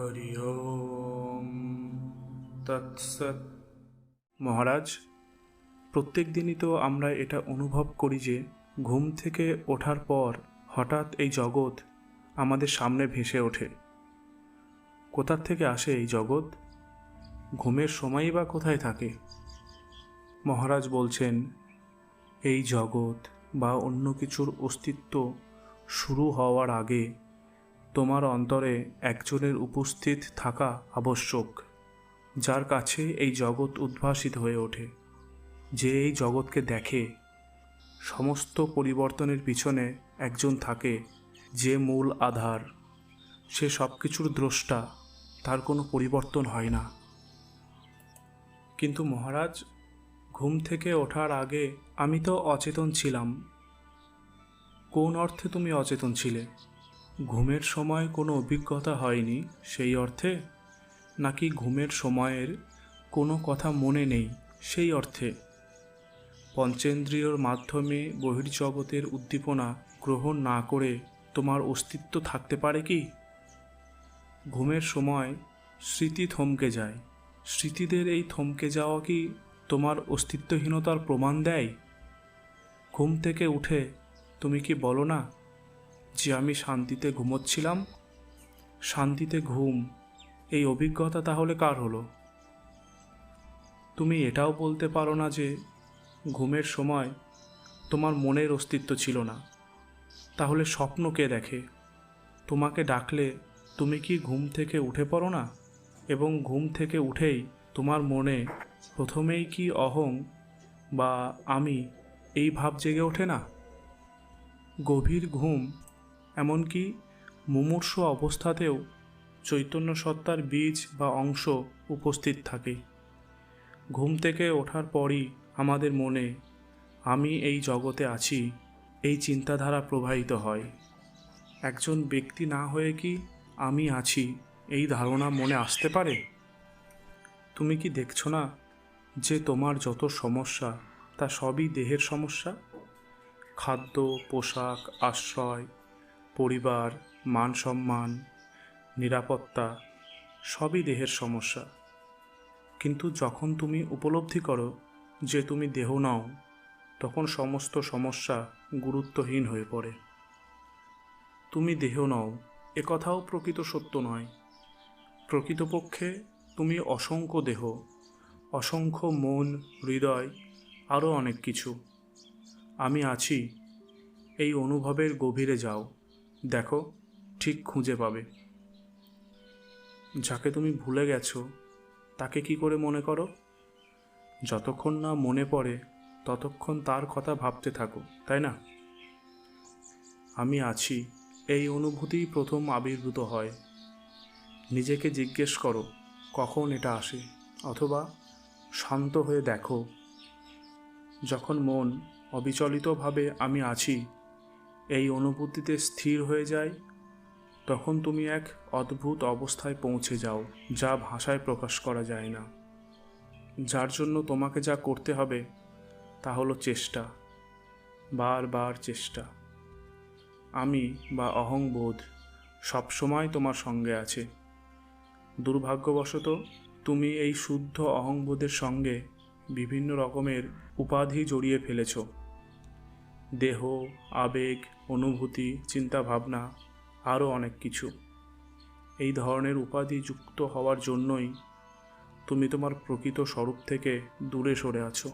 হরি মহারাজ প্রত্যেক দিনই তো আমরা এটা অনুভব করি যে ঘুম থেকে ওঠার পর হঠাৎ এই জগৎ আমাদের সামনে ভেসে ওঠে। কোথার থেকে আসে এই জগৎ? ঘুমের সময়ই বা কোথায় থাকে? মহারাজ বলছেন, এই জগৎ বা অন্য কিছুর অস্তিত্ব শুরু হওয়ার আগে তোমার অন্তরে একজনের উপস্থিত থাকা আবশ্যক, যার কাছে এই জগৎ উদ্ভাসিত হয়ে ওঠে। যে এই জগৎকে দেখে, সমস্ত পরিবর্তনের পিছনে একজন থাকে, যে মূল আধার। সে সব কিছুর দ্রষ্টা, তার কোনো পরিবর্তন হয় না। কিন্তু মহারাজ, ঘুম থেকে ওঠার আগে আমি তো অচেতন ছিলাম। কোন অর্থে তুমি অচেতন ছিলে? ঘুমের সময় কোনো অভিজ্ঞতা হয়নি সেই অর্থে? নাকি ঘুমের সময়ের কোনো কথা মনে নেই সেই অর্থে? পঞ্চেন্দ্রিয়র মাধ্যমে বহির্জগতের উদ্দীপনা গ্রহণ না করে তোমার অস্তিত্ব থাকতে পারে কি? ঘুমের সময় স্মৃতি থমকে যায়। স্মৃতিদের এই থমকে যাওয়া কি তোমার অস্তিত্বহীনতার প্রমাণ দেয়? ঘুম থেকে উঠে তুমি কি বলো না? যে আমি শান্তিতে ঘুমোচ্ছিলাম। শান্তিতে ঘুম, এই অভিজ্ঞতা তাহলে কার হলো? তুমি এটাও বলতে পারো না যে ঘুমের সময় তোমার মনের অস্তিত্ব ছিল না। তাহলে স্বপ্ন কে দেখে? তোমাকে ডাকলে তুমি কি ঘুম থেকে উঠে পড়ো না? এবং ঘুম থেকে উঠেই তোমার মনে প্রথমেই কি অহং বা আমি এই ভাব জেগে ওঠে না? গভীর ঘুম এমনকি মুমূর্ষ অবস্থাতেও চৈতন্য সত্তার বীজ বা অংশ উপস্থিত থাকে। ঘুম থেকে ওঠার পরই আমাদের মনে, আমি এই জগতে আছি, এই চিন্তাধারা প্রবাহিত হয়। একজন ব্যক্তি না হয়ে কি আমি আছি, এই ধারণা মনে আসতে পারে? তুমি কি দেখছ না যে তোমার যত সমস্যা, তা সবই দেহের সমস্যা? খাদ্য, পোশাক, আশ্রয় পরিবার, মান সম্মান, নিরাপত্তা, সবই দেহের সমস্যা। কিন্তু যখন তুমি উপলব্ধি করো যে তুমি দেহ নাও, তখন সমস্ত সমস্যা গুরুত্বহীন হয়ে পড়ে। তুমি দেহ নও একথাও প্রকৃত সত্য নয়। প্রকৃতপক্ষে তুমি অসংখ্য দেহ, অসংখ্য মন, হৃদয়, আরও অনেক কিছু। আমি আছি, এই অনুভবের গভীরে যাও। দেখো, ঠিক খুঁজে পাবে। যাকে তুমি ভুলে গেছো, তাকে কি করে মনে করো? যতক্ষণ না মনে পড়ে, ততক্ষণ তার কথা ভাবতে থাকো, তাই না? আমি আছি, এই অনুভূতিই প্রথম আবির্ভূত হয়। নিজেকে জিজ্ঞেস করো, কখন এটা আসে? অথবা শান্ত হয়ে দেখো। যখন মন অবিচলিতভাবে আমি আছি এই অনুভূতিতে স্থির হয়ে যায়, তখন তুমি এক অদ্ভুত অবস্থায় পৌঁছে যাও, যা ভাষায় প্রকাশ করা যায় না। যার জন্য তোমাকে যা করতে হবে, তা হলো চেষ্টা, বারবার চেষ্টা। আমি বা অহংবোধ সবসময় তোমার সঙ্গে আছে। দুর্ভাগ্যবশত, তুমি এই শুদ্ধ অহংবোধের সঙ্গে বিভিন্ন রকমের উপাধি জড়িয়ে ফেলেছ। দেহ, আবেগ, অনুভূতি চিন্তা ভাবনা আরও অনেক কিছু। এই ধরনের উপাধি যুক্ত হওয়ার জন্যই তুমি তোমার প্রকৃত স্বরূপ থেকে দূরে সরে আছো।